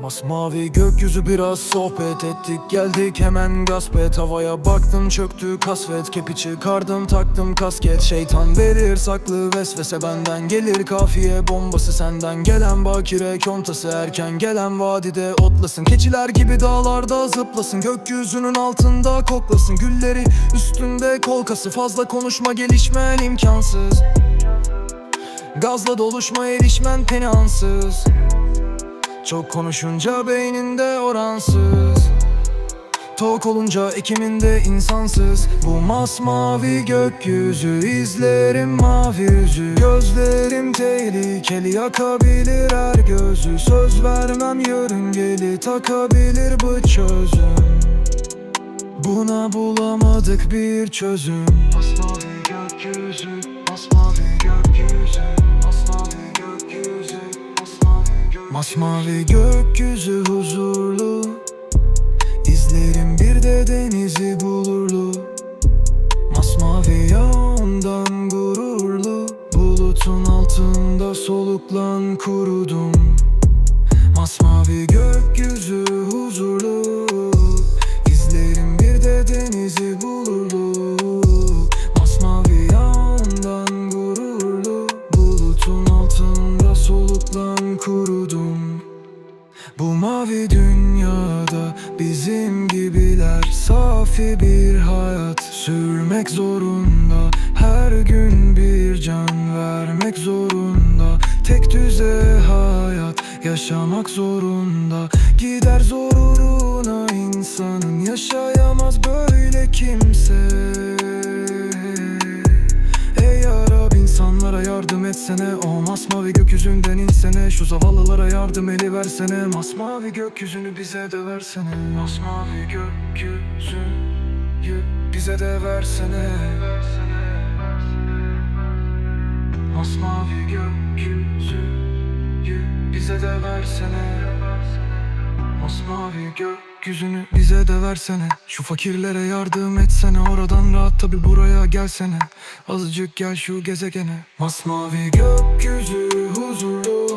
Masmavi gökyüzü biraz sohbet ettik Geldik hemen gasp et. Havaya baktım çöktü kasvet Kepi çıkardım taktım kasket. Şeytan verir saklı vesvese benden Gelir. Kafiye bombası senden Gelen bakire kontası erken Gelen. Vadide otlasın Keçiler gibi dağlarda zıplasın. Gökyüzünün altında koklasın Gülleri üstünde kolkası. Fazla konuşma gelişmen imkansız. Gazla doluşma erişmen penansız Çok konuşunca beyninde oransız. Tok olunca ekiminde insansız. Bu masmavi gökyüzü izlerim mavi yüzü. Gözlerim tehlikeli yakabilir her gözü. Söz vermem yörüngeli takabilir bu çözüm. Buna bulamadık bir çözüm. Masmavi masmavi gökyüzü huzurlu. İzlerim bir de denizi bulurlu. Masmavi ya ondan gururlu. Bulutun altında soluklan kurudum. Masmavi gökyüzü huzurlu. İzlerim bir de denizi bulurlu. Masmavi yağından gururlu. Bulutun altında soluklan kurudum Bu mavi dünyada bizim gibiler Safi bir hayat. Sürmek zorunda Her gün bir can vermek zorunda. Tek düze hayat yaşamak zorunda. Gider zoruna insanın yaşayamaz böyle kimse insanlara yardım etsene. O masmavi gökyüzünden insene. Şu zavallılara yardım eli versene Masmavi gökyüzünü bize de versene. Masmavi gökyüzünü bize de versene. Masmavi gökyüzü bize de versene Masmavi gökyüzünü bize de versene. Şu fakirlere yardım etsene. Oradan rahat tabi buraya gelsene. Azıcık gel şu gezegene. Masmavi gökyüzü huzurlu